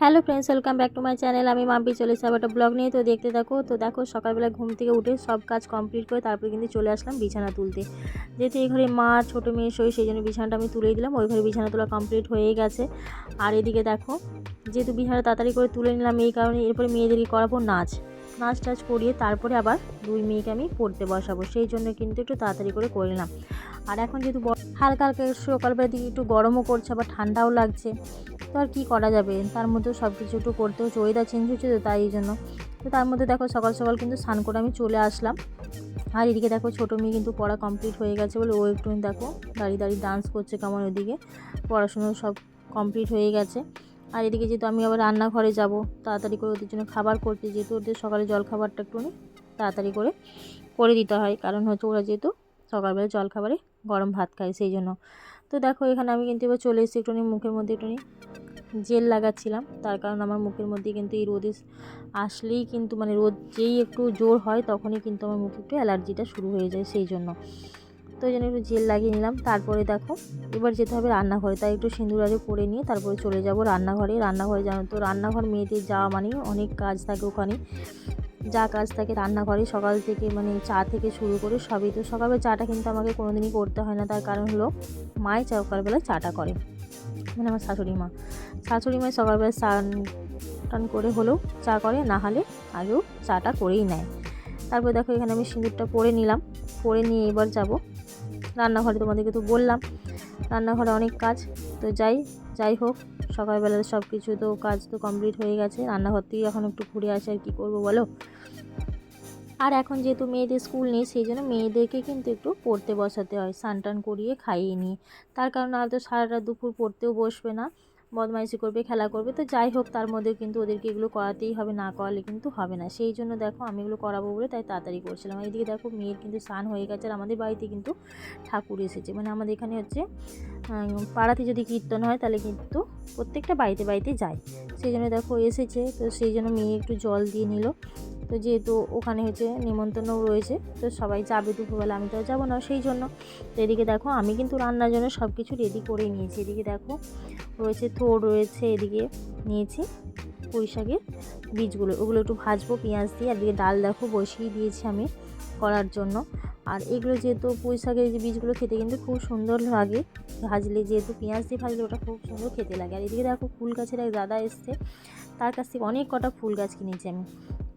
Hello friends, welcome back to my channel. আমি মাম্পি, চলে এসে আবার একটা ব্লগ নিয়ে। তো দেখতে থাকো, তো দেখো, সকালবেলা ঘুম থেকে উঠে সব কাজ কমপ্লিট করে তারপরে কিন্তু চলে আসলাম বিছানা তুলতে। যেহেতু এই ঘরে মা, ছোটো মেয়ে শোয় সেই জন্য বিছানাটা আমি তুলেই দিলাম। ওই ঘরে বিছানা তোলা কমপ্লিট হয়ে গেছে। আর এদিকে দেখো, যেহেতু বিছানা তাড়াতাড়ি করে তুলে নিলাম, এই কারণে এরপরে মেয়েদেরকে করাবো নাচ। নাচ টাচ করিয়ে তারপরে আবার দুই মেয়েকে আমি পড়তে বসাবো। সেই জন্য কিন্তু একটু তাড়াতাড়ি করে করে নিলাম। আর এখন যেহেতু হালকা হালকা সকালবেলার দিকে একটু গরমও করছে আবার ঠান্ডাও লাগছে। তো আর কী করা যাবে? তার মধ্যেও সব কিছু একটু করতে হচ্ছে ওয়েদার চেঞ্জ হচ্ছে তো তাই জন্য। তো তার মধ্যে দেখো সকাল সকাল কিন্তু স্নান করে আমি চলে আসলাম। আর এদিকে দেখো ছোটো মেয়ে কিন্তু পড়া কমপ্লিট হয়ে গেছে বলে ও একটু দেখো দাঁড়িয়ে দাঁড়িয়ে ডান্স করছে কেমন ওদিকে। পড়াশুনো সব কমপ্লিট হয়ে গেছে। আর এদিকে যেহেতু আমি আবার রান্নাঘরে যাব, তাড়াতাড়ি করে ওদের জন্য খাবার করতে যেহেতু ওদের সকালে জল খাবারটা একটু তাড়াতাড়ি করে করে দিতে হয়। কারণ হচ্ছে ওরা যেহেতু সকালবেলা জল খাবারে গরম ভাত খাই, সেই জন্য। তো দেখো, এখানে আমি কিন্তু এবার চলে এসেছি একটুখানি মুখের মধ্যে, একটুখানি জেল লাগাচ্ছিলাম। তার কারণ আমার মুখের মধ্যে কিন্তু এই রোদে আসলেই কিন্তু মানে রোদ যেই একটু জোর হয়, তখনই কিন্তু আমার মুখে একটু অ্যালার্জিটা শুরু হয়ে যায়, সেই জন্য। তো ওই জন্য একটু জেল লাগিয়ে নিলাম। তারপরে দেখো, এবার যেতে হবে রান্নাঘরে। তাই একটু সিঁদুর আরে পরে নিয়ে তারপরে চলে যাব রান্নাঘরে। রান্নাঘরে জানো তো, রান্নাঘর মেয়েদের যাওয়া মানে অনেক কাজ থাকে ওখানে। যা কাজ থাকে রান্নাঘরে সকাল থেকে মানে চা থেকে শুরু করে সবই। তো সকালবেলা চাটা কিন্তু আমাকে কোনো দিনই করতে হয় না, তার কারণ হলো মাই সকালবেলা চাটা করে। মানে আমার শাশুড়ি মা। শাশুড়ি মাই সকালবেলা স্নান টান করে হলেও চা করে, না হলে আগেও চাটা করেই নেয়। তারপর দেখো এখানে আমি সিঁদুরটা পরে নিলাম। পরে নিয়ে এবার যাব। রান্নাঘরে তোমাদেরকে তো বললাম, রান্নাঘরে অনেক কাজ। তো যাই যাই হোক। সকালবেলা সব কিছু তো কাজ তো কমপ্লিট হয়ে গেছে, রান্নাঘর থেকে এখন একটু ঘুরে আসে আর কী করব বলো? আর এখন যেহেতু মেয়েদের স্কুল নেই, সেই জন্য মেয়েদেরকে কিন্তু একটু পড়তে বসাতে হয়, স্নান টান করিয়ে খাইয়ে নিয়ে। তার কারণে হয়তো সারাটা দুপুর পড়তেও বসবে না, বদমাইশি করবে, খেলা করবে, তো যাই হোক তার মধ্যে কিন্তু ওদেরকে এগুলো করাতেই হবে, না করালে কিন্তু হবে না। সেই জন্য দেখো আমি এগুলো করাবো বলে তাই তাড়াতাড়ি করছিলাম। এইদিকে দেখো মেয়ের কিন্তু স্নান হয়ে গেছে আর আমাদের বাড়িতে কিন্তু ঠাকুর এসেছে মানে আমাদের এখানে হচ্ছে পাড়াতে যদি কীর্তন হয় তাহলে কিন্তু প্রত্যেকটা বাড়িতে বাড়িতে যায়। সেই জন্য দেখো এসেছে, তো সেই জন্য মেয়ে একটু জল দিয়ে নিল। তো যেহেতু ওখানে হচ্ছে নিমন্ত্রণও রয়েছে, তো সবাই যাবে দুপুরবেলা, আমি তো যাব না সেই জন্য। তো এদিকে দেখো আমি কিন্তু রান্নার জন্য সব কিছু রেডি করে নিয়েছি। এদিকে দেখো রয়েছে থোড় রয়েছে, এদিকে নিয়েছি পুঁই শাকের বীজগুলো। ওগুলো একটু ভাজবো, পেঁয়াজ দিয়ে, আর এদিকে ডাল দেখো বসিয়ে দিয়েছি আমি করার জন্য। আর এগুলো যেহেতু পুঁই শাকের যে বীজগুলো খেতে কিন্তু খুব সুন্দর লাগে ভাজলে যেহেতু পেঁয়াজ দিয়ে ভাজলে ওটা খুব সুন্দর খেতে লাগে। আর এদিকে দেখো ফুল গাছের এক দাদা এসছে। তার কাছ থেকে অনেক কটা ফুল গাছ কিনেছি আমি।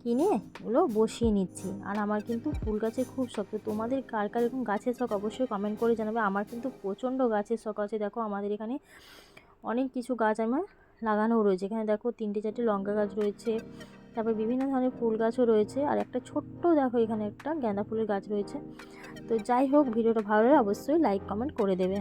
কিনে ওগুলো বসিয়ে নিচ্ছি। আর আমার কিন্তু ফুল গাছে খুব শখ। তো তোমাদের কার কার এরকম গাছের শখ অবশ্যই কমেন্ট করে জানাবে। আমার কিন্তু প্রচণ্ড গাছের শখ আছে। দেখো আমাদের এখানে অনেক কিছু গাছ আমার লাগানোও রয়েছে। এখানে দেখো তিনটে চারটে লঙ্কা গাছ রয়েছে। তারপর বিভিন্ন ধরনের ফুল গাছও রয়েছে। আর একটা ছোট্ট দেখো এখানে একটা গাঁদা ফুলের গাছ রয়েছে। তো যাই হোক, ভিডিওটা ভালো লাগে অবশ্যই লাইক কমেন্ট করে দেবে।